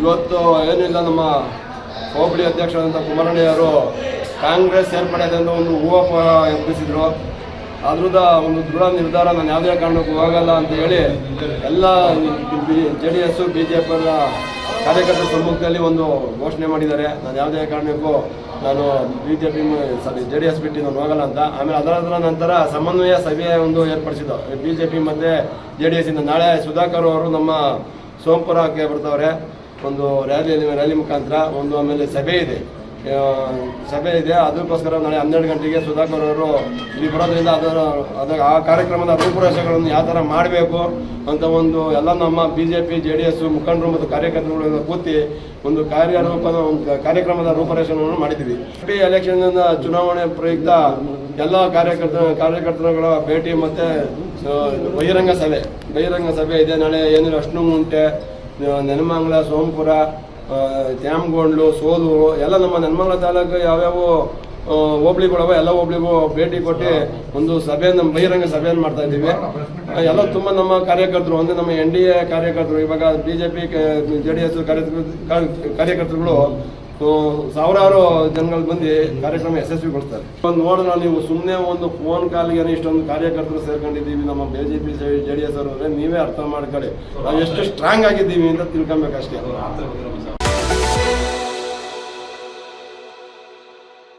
ಇವತ್ತು ಏನಿಲ್ಲ, ನಮ್ಮ ಹೋಬಳಿ ಅಧ್ಯಕ್ಷರಾದಂಥ ಕುಮಾರಣ್ಣಯ್ಯವರು ಕಾಂಗ್ರೆಸ್ ಸೇರ್ಪಡೆ ಅಂತ ಒಂದು ಹೂವಪ್ಪ ಎಬ್ಬಿಸಿದ್ರು. ಅದ್ರದ ಒಂದು ದೃಢ ನಿರ್ಧಾರ ನಾನು ಯಾವುದೇ ಕಾರಣಕ್ಕೂ ಹೋಗಲ್ಲ ಅಂತ ಹೇಳಿ ಎಲ್ಲ J D S B J P ಕಾರ್ಯಕರ್ತರ ಸಮ್ಮುಖದಲ್ಲಿ ಒಂದು ಘೋಷಣೆ ಮಾಡಿದ್ದಾರೆ. ನಾನು ಯಾವುದೇ ಕಾರಣಕ್ಕೂ ನಾನು B J P sorry J D S ಬಿಟ್ಟು ನಾನು ಹೋಗಲ್ಲ ಅಂತ. ಆಮೇಲೆ ಅದರ ನಂತರ ಸಮನ್ವಯ ಸಭೆ ಒಂದು ಏರ್ಪಡಿಸಿದ್ದು. ಬಿ ಜೆ ಪಿ ಮತ್ತು ಜೆ ಡಿ ಎಸ್ಸಿಂದ ನಾಳೆ ಸುಧಾಕರ್ ಅವರು ನಮ್ಮ ಸೋಂಪುರಕ್ಕೆ ಬರ್ತಾವ್ರೆ. ಒಂದು ರ್ಯಾಲಿ ರ್ಯಾಲಿ ಮುಖಾಂತರ ಒಂದು ಆಮೇಲೆ ಸಭೆ ಇದೆ. ಸಭೆ ಇದೆ. ಅದಕ್ಕೋಸ್ಕರ ನಾಳೆ ಹನ್ನೆರಡು ಗಂಟೆಗೆ ಸುಧಾಕರ್ ಅವರು ಇಲ್ಲಿ ಬರೋದ್ರಿಂದ ಅದರ, ಅದ, ಆ ಕಾರ್ಯಕ್ರಮದ ರೂಪುರೇಷೆಗಳನ್ನು ಯಾವ ಥರ ಮಾಡಬೇಕು ಅಂತ ಒಂದು ಎಲ್ಲ ನಮ್ಮ B J P J D S ಮುಖಂಡರು ಮತ್ತು ಕಾರ್ಯಕರ್ತರುಗಳಿಂದ ಕೂತಿ ಒಂದು ಕಾರ್ಯರೂಪದ, ಒಂದು ಕಾರ್ಯಕ್ರಮದ ರೂಪುರೇಷೆಗಳನ್ನು ಮಾಡಿದ್ದೀವಿ. ಪಿ ಎಲೆಕ್ಷನ್ ಚುನಾವಣೆ ಪ್ರಯುಕ್ತ ಎಲ್ಲ ಕಾರ್ಯಕರ್ತ, ಕಾರ್ಯಕರ್ತರುಗಳ ಭೇಟಿ ಮತ್ತು ಬಹಿರಂಗ ಸಭೆ. ಬಹಿರಂಗ ಸಭೆ ಇದೆ. ನಾಳೆ ಏನಿಲ್ಲ ಅಷ್ಟುಗುಂಟೆ ನೆನಮಂಗಲ ಸೋಮಪುರ ತ್ಯಾಮಗೊಂಡ್ಲು ಸೋಲೂರು ಎಲ್ಲ ನಮ್ಮ ನೆನಮಂಗ್ಲ ತಾಲೂಕು ಯಾವ್ಯಾವ ಹೋಬ್ಳಿಗಳವ, ಎಲ್ಲ ಹೋಬ್ಳಿಗೂ ಭೇಟಿ ಕೊಟ್ಟು ಒಂದು ಸಭೆಯನ್ನು, ಬಹಿರಂಗ ಸಭೆಯನ್ನು ಮಾಡ್ತಾ ಇದ್ದೀವಿ. ಎಲ್ಲ ತುಂಬ ನಮ್ಮ ಕಾರ್ಯಕರ್ತರು ಅಂದರೆ ನಮ್ಮ ಎನ್ ಡಿ ಎ ಕಾರ್ಯಕರ್ತರು, ಇವಾಗ B J P J D S ಕಾರ್ಯಕರ್ತರುಗಳು ಆ, ಸಾವಿರಾರು ಜನಗಳು ಬಂದು ಕಾರ್ಯಕ್ರಮ ಯಶಸ್ವಿಗೊಳಿಸ್ತಾರೆ ಒಂದು ನೋಡಿದ್ರೆ ನೀವು ಸುಮ್ಮನೆ ಒಂದು ಫೋನ್ ಕಾಲಿಗೆ ಇಷ್ಟೊಂದು ಕಾರ್ಯಕರ್ತರು ಸೇರ್ಕೊಂಡಿದ್ದೀವಿ ನಮ್ಮ B J P J D S ಅವರು ನೀವೇ ಅರ್ಥ ಮಾಡ್ಕೊಳ್ಳಿ. ನಾವು ಎಷ್ಟು ಸ್ಟ್ರಾಂಗ್ ಆಗಿದ್ದೀವಿ ಅಂತ ತಿಳ್ಕೊಬೇಕಷ್ಟೇ.